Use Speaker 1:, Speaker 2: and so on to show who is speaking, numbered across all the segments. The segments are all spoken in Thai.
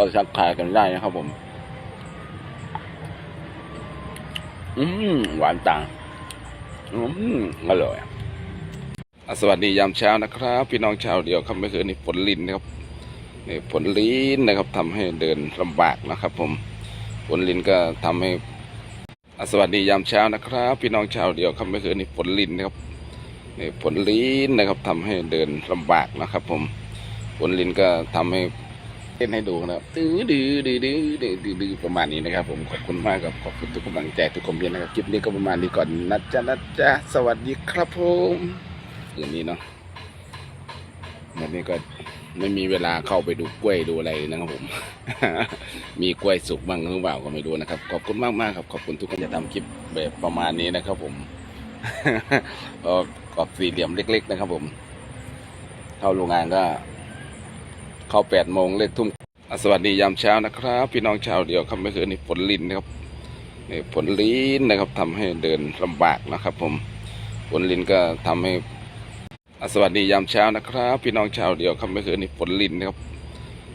Speaker 1: ก็ชักทายกันได้นะครับผม อืมหวานต่าง อืมอร่อยอะสวัสดียามเช้านะครับ พี่น้องชาวเดียวครับเมื่อคืนนี้ฝนลินนะครับนี่ฝนลินนะครับทำให้เดินลำบากนะครับ ผมฝนลินก็ทำให้อะสวัสดียามเช้านะครับ พี่น้องชาวเดียวครับเมื่อคืนนี้ฝนลินนะครับนี่ฝนลินนะครับทำให้เดินลำบากนะครับ ผมฝนลินก็ทำให้ เต้นให้ดูนะครับดื้อดื้อดื้อดื้อดื้อดื้อประมาณนี้นะครับ ผมขอบคุณมากครับขอบคุณทุกกำลังใจทุกคอมเมนต์นะครับคลิปนี้ก็ประมาณนี้ก่อนนะจ๊ะนะจ๊ะสวัสดีครับผมคืนนี้เนาะวันนี้ก็ไม่มีเวลาเข้าไปดูกล้วยดูอะไรนะครับผม มีกล้วยสุกบ้างหรือเปล่าก็ไม่รู้นะครับ ขอบคุณมากมากๆครับ ขอบคุณทุกคนจะทำคลิปแบบประมาณนี้นะครับ ผมก็กรอบสี่เหลี่ยมเล็ก ๆ นะครับ ผม เข้าโรงงานก็ เข้าแปดโมงเลขทุ่มอะสวัสดียามเช้านะครับ พี่น้องชาวเดียวครับเมื่อคืนนี้ฝนลินนะครับนี่ฝนลินนะครับทำให้เดินลำบากนะครับ ผมฝนลินก็ทำให้อะสวัสดียามเช้านะครับ พี่น้องชาวเดียวครับเมื่อคืนนี้ฝนลินนะครับ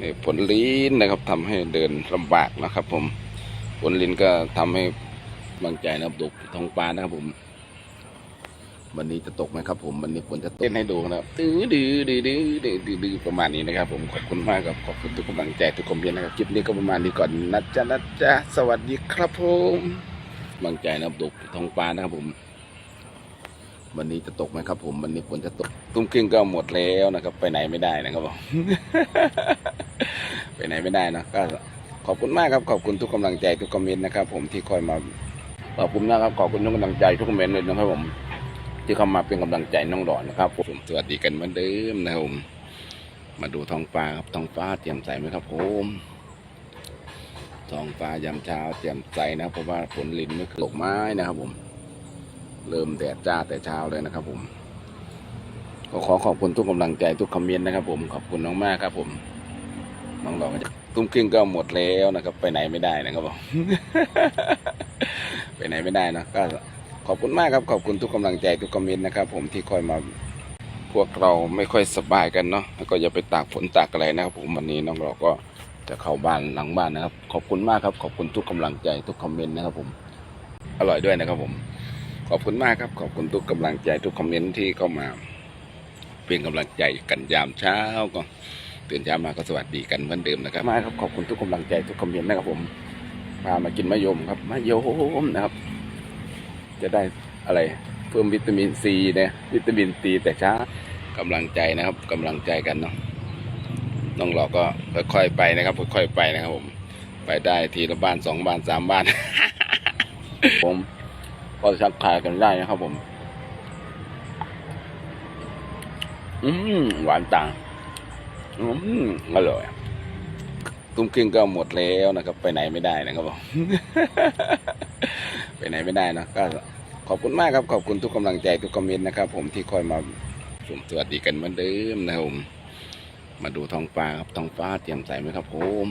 Speaker 1: นี่ฝนลินนะครับทำให้เดินลำบากนะครับ ผมฝนลินก็ทำให้บางใจนะครับตกท้องฟ้านะครับผม วันนี้จะตกไหมครับ ผมวันนี้ฝนจะเต้นให้ดูนะครับตื้อดื้อดื้อดื้อดื้อดื้อดื้อประมาณนี้นะครับ ผมขอบคุณมากครับขอบคุณทุกกำลังใจทุกคอมเมนต์นะครับคลิปนี้ก็ประมาณนี้ก่อนนะจ๊ะนะจ๊ะสวัสดีครับผมกำลังใจนะครับตกท้องฟ้านะครับผมวันนี้จะตกไหมครับ ผมวันนี้ฝนจะตก ตุ้มครึ่งก็หมดแล้วนะครับ ไปไหนไม่ได้นะครับผมไปไหนไม่ได้นะก็ขอบคุณมากครับขอบคุณทุกกำลังใจทุกคอมเมนต์นะครับ ผมที่คอยมาขอบคุณนะครับขอบคุณทุกกำลังใจทุกคอมเมนต์เลยนะครับผม ที่เข้ามาเป็นกำลังใจน้องหลอนนะครับผมสวัสดีกันเหมือนเดิมนะครับผมมาดูท้องฟ้าครับท้องฟ้าเตรียมใสไหมครับผมท้องฟ้ายามเช้าเตรียมใสนะเพราะว่าฝนลินไม่ตกไม้นะครับผม เริ่มแดดจ้าแต่เช้าเลยนะครับผม ก็ขอขอบคุณทุกกำลังใจทุกคอมเมนต์นะครับ ผมขอบคุณน้องมากครับ ผมน้องหลอนก็จะตุ้มครึ่งก็หมดแล้วนะครับ ไปไหนไม่ได้นะครับผมไปไหนไม่ได้นะก็ อบคุณมากครับขอบคุณทุกกำลังใจทุกคอมเมนต์นะครับ ผมที่คอยมาพวกเราไม่ค่อยสบายกันเนาะแล้วก็อย่าไปตากฝนตากอะไรนะครับ ผมวันนี้น้องเราก็จะเข้าบ้านหลังบ้านนะครับ ขอบคุณมากครับ ขอบคุณทุกกำลังใจทุกคอมเมนต์นะครับ ผมอร่อยด้วยนะครับ ผม ขอบคุณมากครับ ขอบคุณทุกกำลังใจทุกคอมเมนต์ที่เข้ามาเป็นกำลังใจกันยามเช้าก็ตื่นเช้ามาก็สวัสดีกันเหมือนเดิมนะครับมาครับขอบคุณทุกกำลังใจทุกคอมเมนต์นะครับ ผมพามากินมะยมครับมะยมนะครับ จะได้อะไร เพิ่มวิตามินซีเนี่ยวิตามินซีแต่ช้ากำลังใจนะครับกำลังใจกันเนาะน้องเราก็ค่อยๆไปนะครับค่อยๆไปนะครับผมไปได้ทีละบ้านสองบ้านสามบ้าน ผมก็ชักทายกันได้นะครับผม อืมหวานต่างอืมอร่อยตุ้มครึ่งก็หมดแล้วนะครับ ไปไหนไม่ได้นะครับผมไปไหนไม่ได้นะก็ ขอบคุณมากครับขอบคุณทุกกำลังใจทุกคอมเมนต์นะครับ ผมที่คอยมาชมสวัสดีกันเหมือนเดิมนะครับผมมาดูท้องฟ้าครับท้องฟ้าเตรียมใสไหมครับผม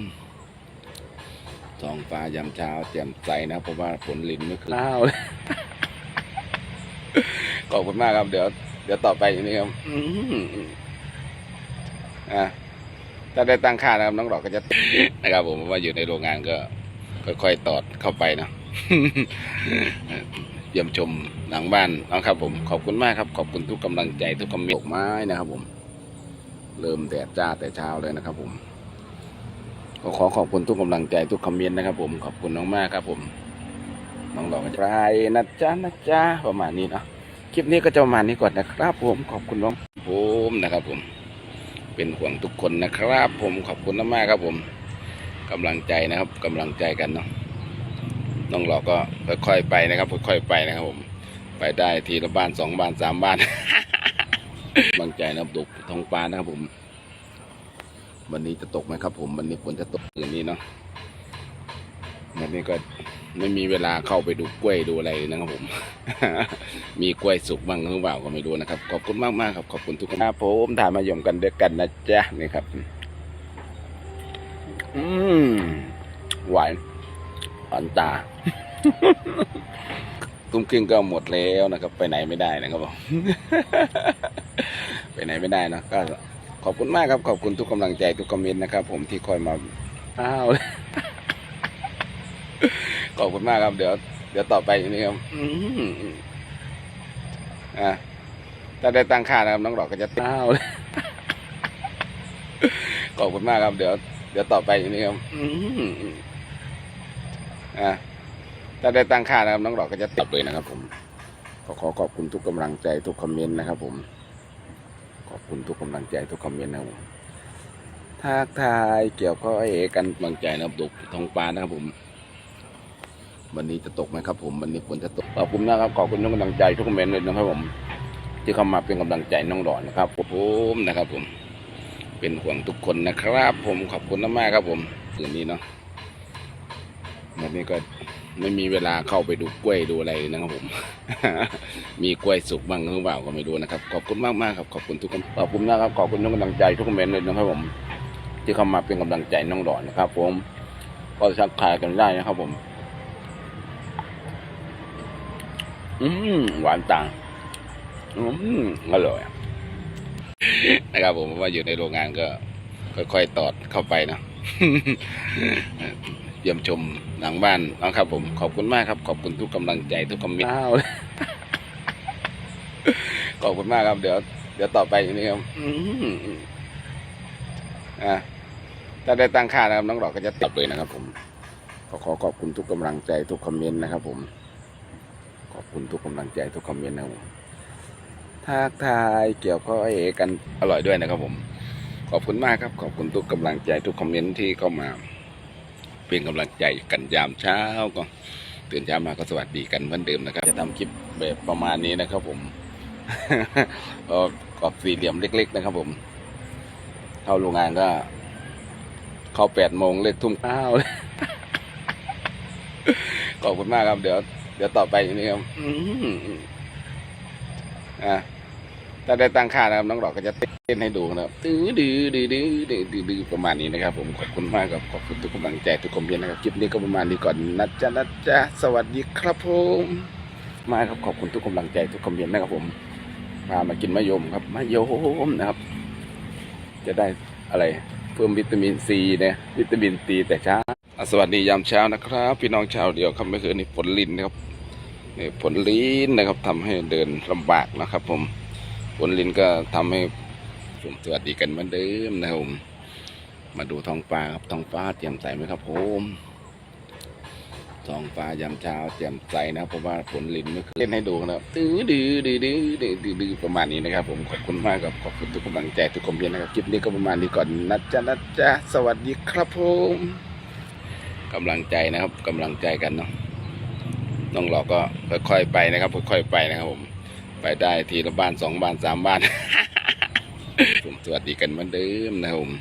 Speaker 1: ท้องฟ้ายามเช้าเตรียมใสนะครับเพราะว่าฝนลินไม่คือข้าวเลยขอบคุณมากครับ เดี๋ยว เดี๋ยวต่อไปอย่างนี้ครับอื้อหืออะถ้าได้ตั้งค่านะครับน้องดอกก็จะนะครับ ผมเพราะว่าอยู่ในโรงงานก็ ค่อยๆตอดเข้าไปเนาะ เยี่ยมชมหลังบ้านนะครับ ผมขอบคุณมากครับ ขอบคุณทุกกำลังใจทุกคอมเมนต์ดอกไม้นะครับ ผม เริ่มแดดจ้าแต่เช้าเลยนะครับ ผมก็ขอขอบคุณทุกกำลังใจทุกคอมเมนต์นะครับ ผมขอบคุณน้องมากครับ ผมน้องดอกไรนะจ๊ะนะจ๊ะประมาณนี้เนาะคลิปนี้ก็จะประมาณนี้ก่อนนะครับ ผมขอบคุณน้องผมนะครับ ผม เป็นห่วงทุกคนนะครับ ผมขอบคุณมากครับ ผมกำลังใจนะครับกำลังใจกันเนาะ น้องหลอกก็ค่อยๆไปนะครับค่อยๆไปนะครับผม ไปได้ทีละบ้านสองบ้านสามบ้านบางใจนะครับตกท้องฟ้านะครับผม วันนี้จะตกไหมครับ ผมวันนี้ฝนจะตกคืนนี้เนาะวันนี้ก็ไม่มีเวลาเข้าไปดูกล้วยดูอะไรนะครับผม มีกล้วยสุกบ้างหรือเปล่าก็ไม่รู้นะครับ ขอบคุณมากมากๆครับ ขอบคุณทุกคนครับผมถ่ายมายอมกันด้วยกันนะจ๊ะนี่ครับ อืมหวานอันตา ตุ้มครึ่งก็หมดแล้วนะครับ ไปไหนไม่ได้นะครับผมไปไหนไม่ได้นะก็ขอบคุณมากครับ ขอบคุณทุกกำลังใจทุกคอมเมนต์นะครับ ผมที่คอยมาอ้าวขอบคุณมากครับ เดี๋ยว เดี๋ยวต่อไปนี่ครับอื้อหืออะถ้าได้ตั้งค่านะครับน้องดอกก็จะอ้าวขอบคุณมากครับ เดี๋ยว เดี๋ยวต่อไปนี่ครับอื้อหืออะ ถ้าได้ตั้งค่านะครับน้องดอกก็จะตับเลยนะครับ ผมขอขอขอบคุณทุกกำลังใจทุกคอมเมนต์นะครับ ผม ขอบคุณทุกกำลังใจทุกคอมเมนต์นะครับผมทักทายเกี่ยวก็เอกันกำลังใจนะครับตกทองฟ้านะครับผมวันนี้จะตกไหมครับ ผมวันนี้ฝนจะตกขอบคุณนะครับขอบคุณทุกกำลังใจทุกคอมเมนต์เลยนะครับ ผม ที่เข้ามาเป็นกำลังใจน้องดอนนะครับผมนะครับ ผม เป็นห่วงทุกคนนะครับ ผมขอบคุณมากๆครับ ผมคืนนี้เนาะวันนี้ก็ ไม่มีเวลาเข้าไปดูกล้วยดูอะไรนะครับผม มีกล้วยสุกบ้างหรือเปล่าก็ไม่รู้นะครับ ขอบคุณมากมากครับขอบคุณทุกคนขอบคุณนะครับขอบคุณทุกกำลังใจทุกคอมเมนต์เลยนะครับผม ที่เข้ามาเป็นกำลังใจน้องดอนนะครับ ผมก็ทักทายกันได้นะครับผม อืมหวานต่างอืมอร่อยนะครับผมว่าอยู่ในโรงงานก็ ค่อยๆตอดเข้าไปนะ เยี่ยมชมหลังบ้านนะครับ ผมขอบคุณมากครับ ขอบคุณทุกกำลังใจทุกคอมเมนต์ขอบคุณมากครับ เดี๋ยว เดี๋ยวต่อไปนี่ครับอื้อหืออะถ้าได้ตั้งค่านะครับน้องดอกก็จะตับเลยนะครับ ผมขอขอขอบคุณทุกกำลังใจทุกคอมเมนต์นะครับ ผม ขอบคุณทุกกำลังใจทุกคอมเมนต์นะครับผมทักทายเกี่ยวก็เอกันอร่อยด้วยนะครับ ผม ขอบคุณมากครับ ขอบคุณทุกกำลังใจทุกคอมเมนต์ที่เข้ามา เป็นกำลังใจกันยามเช้าก็ตื่นเช้ามาก็สวัสดีกันเหมือนเดิมนะครับ จะทำคลิปแบบประมาณนี้นะครับ ผมก็กรอบสี่เหลี่ยมเล็ก ๆ นะครับ ผม เข้าโรงงานก็ เข้าแปดโมงเลิกทุ่มข้าวขอบคุณมากครับ เดี๋ยว เดี๋ยวต่อไปนี่ครับอะ ถ้าได้ตั้งค่านะครับน้องดอกก็จะเต้นให้ดูนะครับตื้อดื้อดื้อดื้อดื้อดื้อดื้อประมาณนี้นะครับ ผมขอบคุณมากครับขอบคุณทุกกำลังใจทุกคอมเมนต์นะครับคลิปนี้ก็ประมาณนี้ก่อนนะจ๊ะนะจ๊ะสวัสดีครับผมมาครับขอบคุณทุกกำลังใจทุกคอมเมนต์นะครับผมพามากินมะยมครับมะยมนะครับ จะได้อะไรเพิ่มวิตามินซีเนี่ยวิตามินซีแต่เช้าสวัสดียามเช้านะครับ พี่น้องชาวเดียวครับเมื่อคืนนี้ฝนลินนะครับนี่ฝนลินนะครับทำให้เดินลำบากนะครับ ผม ฝนลินก็ทำให้ผมสวัสดีกันเหมือนเดิมนะครับผมมาดูท้องฟ้าครับท้องฟ้าเตรียมใสไหมครับผมท้องฟ้ายามเช้าเตรียมใสนะเพราะว่าฝนลินเมื่อคืนเล่นให้ดูนะครับตื้อดื้อดื้อดื้อดื้อดื้อดื้อประมาณนี้นะครับ ผมขอบคุณมากครับขอบคุณทุกกำลังใจทุกคอมเมนต์นะครับคลิปนี้ก็ประมาณนี้ก่อนนะจ๊ะนะจ๊ะสวัสดีครับผมกำลังใจนะครับกำลังใจกันเนาะน้องหลอกก็ค่อยๆไปนะครับค่อยๆไปนะครับผม ไปได้ทีละบ้านสองบ้านสามบ้านผมสวัสดีกันเหมือนเดิมนะครับผม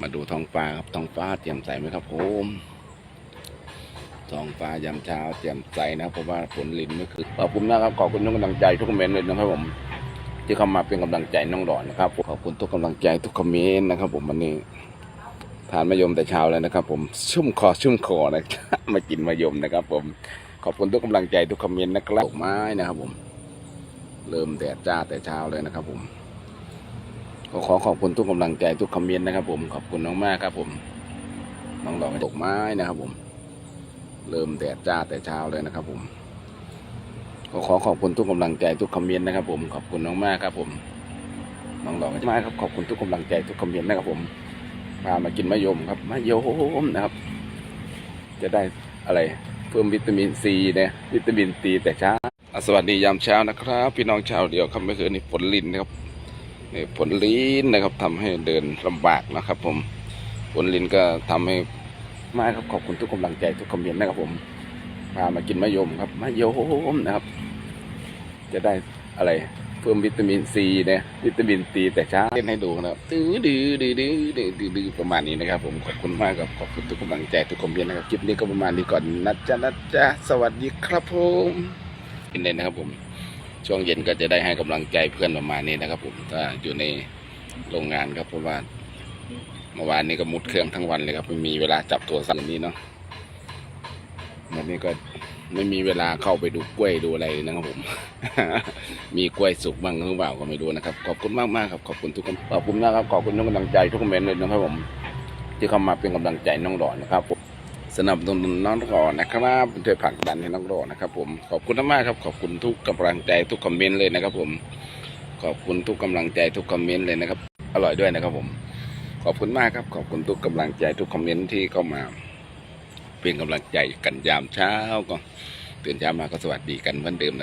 Speaker 1: มาดูท้องฟ้าครับท้องฟ้าเตรียมใสไหมครับผมท้องฟ้ายามเช้าเตรียมใสนะเพราะว่าฝนลินเมื่คืนขอบคุณนะครับขอบคุณทุกกำลังใจทุกคอมเมนต์เลยนะครับผม ที่เข้ามาเป็นกำลังใจน้องดอนนะครับขอบคุณทุกกำลังใจทุกคอมเมนต์นะครับ ผมวันนี้ทานมะยมแต่เช้าแล้วนะครับ ผมชุ่มคอชุ่มคอนะมากินมะยมนะครับ ผมขอบคุณทุกกำลังใจทุกคอมเมนต์นะครับไม้นะครับผม เริ่มแดดจ้าแต่เช้าเลยนะครับผมก็ขอขอบคุณทุกกำลังใจทุกคอมเมนต์นะครับผมขอบคุณน้องมากครับผมน้องดอกดอกไม้นะครับผม เริ่มแดดจ้าแต่เช้าเลยนะครับผมก็ขอขอบคุณทุกกำลังใจทุกคอมเมนต์นะครับผมขอบคุณน้องมากครับผมน้องดอกไม้ครับขอบคุณทุกกำลังใจทุกคอมเมนต์นะครับผมพามากินมะยมครับมะยมนะครับ จะได้อะไร เพิ่มวิตามินซีเนี่ยวิตามินซีแต่เช้าสวัสดียามเช้านะครับ พี่น้องชาวเดียวครับเมื่อคืนนี้ฝนลินนะครับนี่ฝนลินนะครับทำให้เดินลำบากนะครับ ผมฝนลินก็ทำให้มาครับขอบคุณทุกกำลังใจทุกคอมเมนต์นะครับ ผมพามากินมะยมครับมะยมนะครับ จะได้อะไร เพิ่มวิตามินซีเนี่ยวิตามินซีแต่เช้าเล่นให้ดูนะครับตื้อดื้อดื้อดื้อดื้อดื้อดื้อประมาณนี้นะครับ ผมขอบคุณมากครับขอบคุณทุกกำลังใจทุกคอมเมนต์นะครับคลิปนี้ก็ประมาณนี้ก่อนนะจ๊ะนะจ๊ะสวัสดีครับผมกินเลยนะครับ ผมช่วงเย็นก็จะได้ให้กำลังใจเพื่อนประมาณนี้นะครับ ผมถ้าอยู่ในโรงงานครับเพราะว่าเมื่อวานนี้ก็มุดเครื่องทั้งวันเลยครับไม่มีเวลาจับโทรศัพท์อย่างนี้เนาะวันนี้ก็ ไม่มีเวลาเข้าไปดูกล้วยดูอะไรนะครับผม มีกล้วยสุกบ้างหรือเปล่าก็ไม่รู้นะครับ ขอบคุณมากมากครับขอบคุณทุกคนขอบคุณมากครับขอบคุณทุกกำลังใจทุกคอมเมนต์เลยนะครับผม ที่เข้ามาเป็นกำลังใจน้องรอนะครับผมสนับสนุนน้องรอนะครับช่วยผลักดันให้น้องรอนะครับ ผมขอบคุณมากครับขอบคุณทุกกำลังใจทุกคอมเมนต์เลยนะครับ ผม ขอบคุณทุกกำลังใจทุกคอมเมนต์เลยนะครับ อร่อยด้วยนะครับผม ขอบคุณมากครับขอบคุณทุกกำลังใจทุกคอมเมนต์ที่เข้ามา เป็นกำลังใจกันยามเช้าก็ตื่นเช้ามาก็สวัสดีกันเหมือนเดิมนะ